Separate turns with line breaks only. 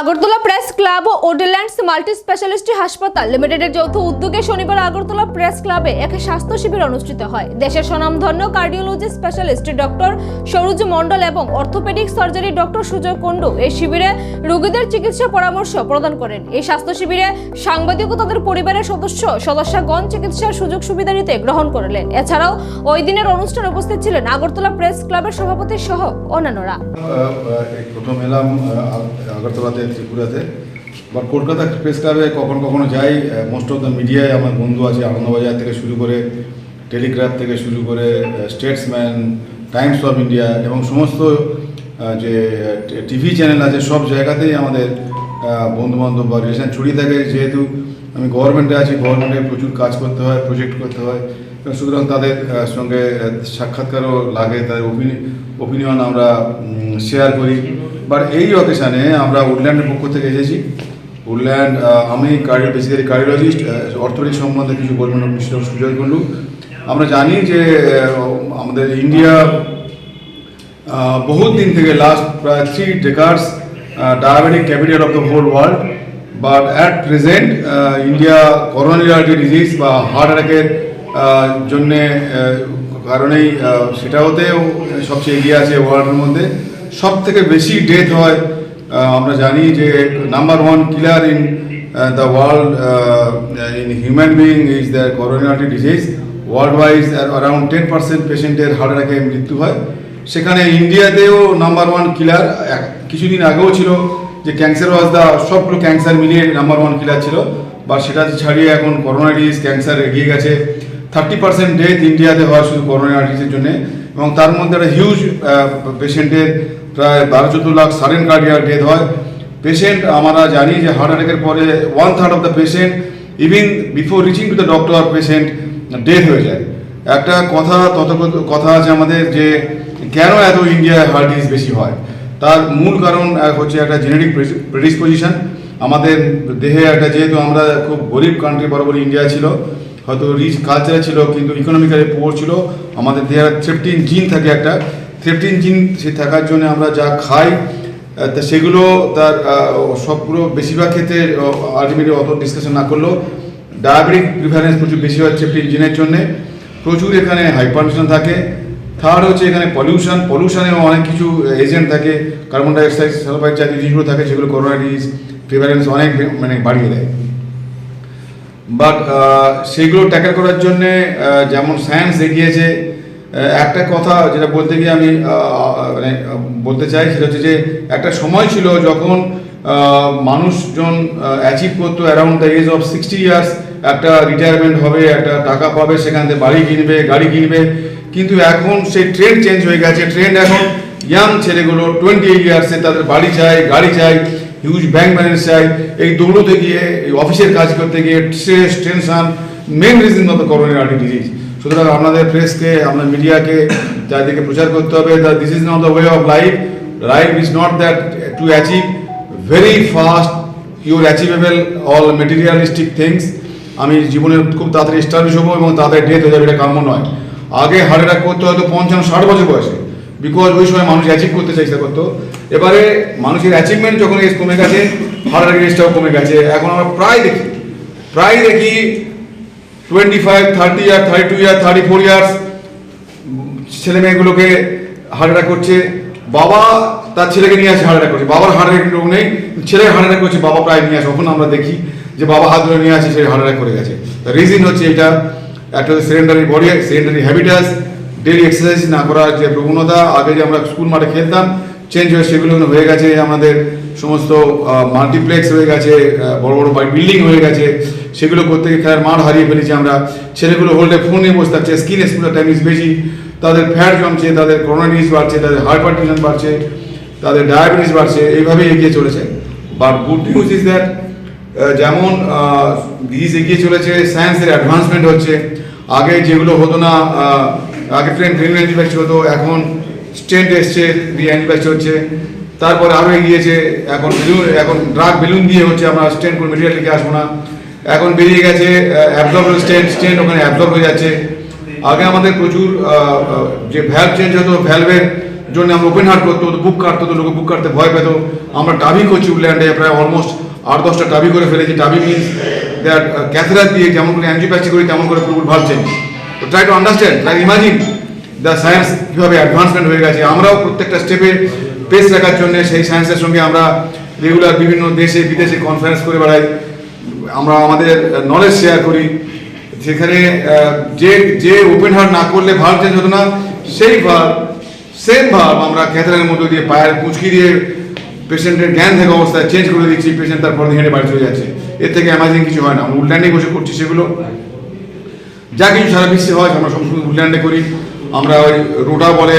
Agartala press club ও ওডেল্যান্ডস multi specialist হাসপাতাল লিমিটেডের যৌথ উদ্যোগে শনিবার আগরতলা প্রেস ক্লাবে এক স্বাস্থ্য শিবির অনুষ্ঠিত হয়। দেশের স্বনামধন্য cardiology specialist doctor Saroj Mondal এবং orthopedic surgery doctor Sujoy Kundu এই শিবিরে রোগীদের চিকিৎসা পরামর্শ প্রদান করেন। এই স্বাস্থ্য শিবিরে সাংবাদিক ও তাদের পরিবারের সদস্য, সদস্যগণ চিকিৎসার সুযোগ সুবিধা নিতে গ্রহণ করলেন। এছাড়াও ওই দিনের অনুষ্ঠানে উপস্থিত ছিলেন আগরতলা প্রেস ক্লাবের সভাপতি সহ অন্যান্যরা।
প্রথম এলাম আগরতলাতে ত্রিপুরাতে। বা কলকাতা প্রেস ক্লাবে কখনো কখনো যাই মোস্ট অফ দ্য মিডিয়ায় আমার বন্ধু আছে, আনন্দবাজার থেকে শুরু করে টেলিগ্রাফ থেকে শুরু করে স্টেটসম্যান টাইমস অফ ইন্ডিয়া এবং সমস্ত যে টিভি চ্যানেল আছে, সব জায়গাতেই আমাদের বন্ধুবান্ধব বা রিলেশন ছড়িয়ে থাকে। যেহেতু আমি গভর্নমেন্টে আছি গভর্নমেন্টে প্রচুর কাজ করতে হয় প্রজেক্ট করতে হয়। সুতরাং তাদের সঙ্গে সাক্ষাৎকারও লাগে, তাদের ওপিনিয়ন আমরা শেয়ার করি। বাট এই অকেশানে আমরা উডল্যান্ডের পক্ষ থেকে এসেছি। উডল্যান্ড আমি কার্ডিও বেসিক্যালি কার্ডিওলজিস্ট অর্থোপেডিক সম্বন্ধে কিছু বলবেন মিস্টার সুজয় কুন্ডু আমরা জানি যে আমাদের ইন্ডিয়া বহুত দিন থেকে লাস্ট প্রায় three decades diabetic capital of the whole world but at present India coronary disease বা হার্ট অ্যাটাকের জন্যে কারণেই আহ, সেটাওতেও সবচেয়ে এগিয়ে আছে ওয়ার্ল্ডের মধ্যে। সব থেকে বেশি ডেথ হয় আমরা জানি যে number one killer in the world in human being is the coronary artery disease world wise around ten percent পেশেন্টের হার্ট অ্যাটাকে মৃত্যু হয়। সেখানে ইন্ডিয়াতেও নাম্বার ওয়ান কিলার কিছুদিন আগেও ছিল যে ক্যান্সার ওয়াজ দা সবগুলো ক্যান্সার মিলিয়ে নাম্বার ওয়ান কিলার ছিল। বা সেটা ছাড়িয়ে এখন করোনা ডিজিজ ক্যান্সার এগিয়ে গেছে। থার্টি পার্সেন্ট ডেথ ইন্ডিয়াতে হয় শুধু করোনা ডিজিজের জন্য। এবং তার মধ্যে একটা হিউজ পেশেন্টের প্রায় বারো চোদ্দ লাখ সারেন কার্ডিয়ার ডেথ হয়। পেশেন্ট আমরা জানি যে হার্ট অ্যাটাকের পরে one third of the patient even before reaching to the doctor patient death হয়ে যায়। একটা কথা তত কথা আছে আমাদের যে কেন এত ইন্ডিয়ায় হার্ট ডিজিজ বেশি হয়? তার মূল কারণ হচ্ছে একটা জেনেটিক প্রেডিসপোজিশন আমাদের দেহে একটা, যেহেতু আমরা খুব গরিব কান্ট্রি বরাবর ইন্ডিয়া ছিল, হয়তো রিচ কালচার ছিল, কিন্তু ইকোনমিক্যালি পুয়ার ছিল। আমাদের দেহে থ্রেপটিন জিন থাকে একটা। থ্রেপটিন জিন সে থাকার জন্য আমরা যা খাই তা সেগুলো তার সবগুলো বেশিরভাগ ক্ষেত্রে আলটিমেটলি অত ডিসকাশন না করলেও ডায়াবেটিক প্রিফারেন্স প্রচুর বেশি হয় থ্রেপটিন জিনের জন্যে। প্রচুর এখানে হাইপারটেনশন থাকে। থার্ড হচ্ছে এখানে পলিউশন পলিউশনেও অনেক কিছু এজেন্ট থাকে। কার্বন ডাইঅক্সাইড সালফাইড জাতীয় জিনিসগুলো থাকে, সেগুলো করোনা ডিজিজ প্রিফারেন্স অনেক মানে বাড়িয়ে দেয়। বাট সেগুলো ট্যাকেল করার জন্যে যেমন সায়েন্স এগিয়েছে একটা কথা যেটা বলতে গিয়ে আমি মানে বলতে চাই সেটা হচ্ছে যে একটা সময় ছিল যখন মানুষজন অ্যাচিভ করতো around the age of sixty years একটা রিটায়ারমেন্ট হবে, একটা টাকা পাবে, সেখান থেকে বাড়ি কিনবে, গাড়ি কিনবে। কিন্তু এখন সেই ট্রেন্ড চেঞ্জ হয়ে গেছে। ট্রেন্ড এখন ইয়াং ছেলেগুলো টোয়েন্টি ইয়ার্সে তাদের বাড়ি চাই গাড়ি চাই হিউজ ব্যাংক ব্যালেন্স চাই এই দৌড়তে গিয়ে, এই অফিসের কাজ করতে গিয়ে stress tension main reason the coronary artery disease সুতরাং আপনাদের প্রেসকে আপনার মিডিয়াকে চারিদিকে প্রচার করতে হবে। The this is not the way of life life is not that to achieve very fast your achievable all materialistic things আমি জীবনে খুব তাড়াতাড়ি এস্টাবলিশ হব এবং তাড়াতাড়ি ডেথ হয়ে যাবে, এটা কাম্য নয়। আগে হার্ট অ্যাটাক করতে হয়তো পঞ্চান্ন, ষাট বছর বয়সে বিকজ ওই সময় মানুষ অ্যাচিভ করতে চেষ্টা করতো এবারে মানুষের অ্যাচিভমেন্ট যখন কমে গেছে হার্ট অ্যাটাক এজটাও কমে গেছে। এখন আমরা প্রায় দেখি প্রায় দেখি twenty five thirty year thirty two year thirty four years ছেলে মেয়েগুলোকে হার্ট করছে। বাবা তার ছেলেকে নিয়ে আসে হার্ট করছে। বাবার হার্ট অ্যাটাক রোগ নেই, ছেলে হার্ট করছে, বাবা প্রায় নিয়ে আসে। তখন আমরা দেখি যে বাবা হাত ধরে নিয়ে আসে, সে হার্ট করে গেছে। রিজন হচ্ছে এটা, একটা sedentary body sedentary habitus daily exercise না করার যে প্রবণতা, আগে যে আমরা স্কুল মাঠে খেলতাম চেঞ্জ হয়ে সেগুলো হয়ে গেছে, আমাদের সমস্ত মাল্টিপ্লেক্স হয়ে গেছে বড় বড় বিল্ডিং হয়ে গেছে, সেগুলো করতে গিয়ে খেলার মাঠ হারিয়ে ফেলেছি আমরা। ছেলেগুলো হোল্ডে ফোন নিয়ে বসে থাকছে স্কিন এক্সপোজার টাইম ইজ বেশি, তাদের ফ্যাট জমছে, তাদের করোনারিস বাড়ছে, তাদের হাইপারটেনশন বাড়ছে, তাদের ডায়াবেটিস বাড়ছে, এইভাবেই এগিয়ে চলেছে। But good news is that যেমন ডিজিজ এগিয়ে চলেছে সায়েন্সের অ্যাডভান্সমেন্ট হচ্ছে। আগে যেগুলো হতো না আগে ট্রেন ট্রেন হতো, এখন স্টেন্ট এসছে অ্যান্টিবায়োটিক হচ্ছে। তারপরে আরও এগিয়েছে এখন বেলুন এখন ড্রাগ বেলুন দিয়ে হচ্ছে আমরা স্টেন্ট কোনো মেটেরিয়াল লিখে আসব না। এখন বেরিয়ে গেছে অ্যাবজর্বেবল স্টেন্ট স্টেন্ট ওখানে অ্যাবজর্ব হয়ে যাচ্ছে। আগে আমাদের প্রচুর যে ভ্যালভ চেঞ্জ হতো ভ্যালভের জন্য আমরা ওপেন হার্ট করতো বুক কাটতো হতো লোকে বুক কাটতে ভয় পেত। আমরা টাবি করছি উডল্যান্ডে, প্রায় অলমোস্ট আট দশটা টাবি করে ফেলেছি। টাবি মিনস দ্যাট ক্যাথেরার দিয়ে যেমন করে অ্যাঞ্জিওপ্যাথি করি, তেমন করে পুরো ভাবছেন তো try to understand try imagine the science কীভাবে অ্যাডভান্সমেন্ট হয়ে গেছে, আমরাও প্রত্যেকটা স্টেপে পেস রাখার জন্য সেই সায়েন্সের সঙ্গে আমরা রেগুলার বিভিন্ন দেশে, বিদেশে কনফারেন্স করে বেড়াই। আমরা আমাদের নলেজ শেয়ার করি। সেখানে যে যে ওপেন হার্ট না করলে ভাব চেঞ্জ হতো না, সেই ভাব সেম ভাব আমরা ক্যাথারের মধ্যে দিয়ে পায়ের কুচকি দিয়ে পেশেন্টের জ্ঞান থাকা অবস্থায় চেঞ্জ করে দিচ্ছি পেশেন্ট তারপর হেঁটে বাড়ি চলে যাচ্ছে। এর থেকে অ্যামাজিং কিছু হয় না। আমরা উল্টান্ডে বসে করছি সেগুলো। যা কিছু সারা বিশ্বে হয়, আমরা সমস্ত উল্টান্ডে করি। আমরা ওই রোটা বলে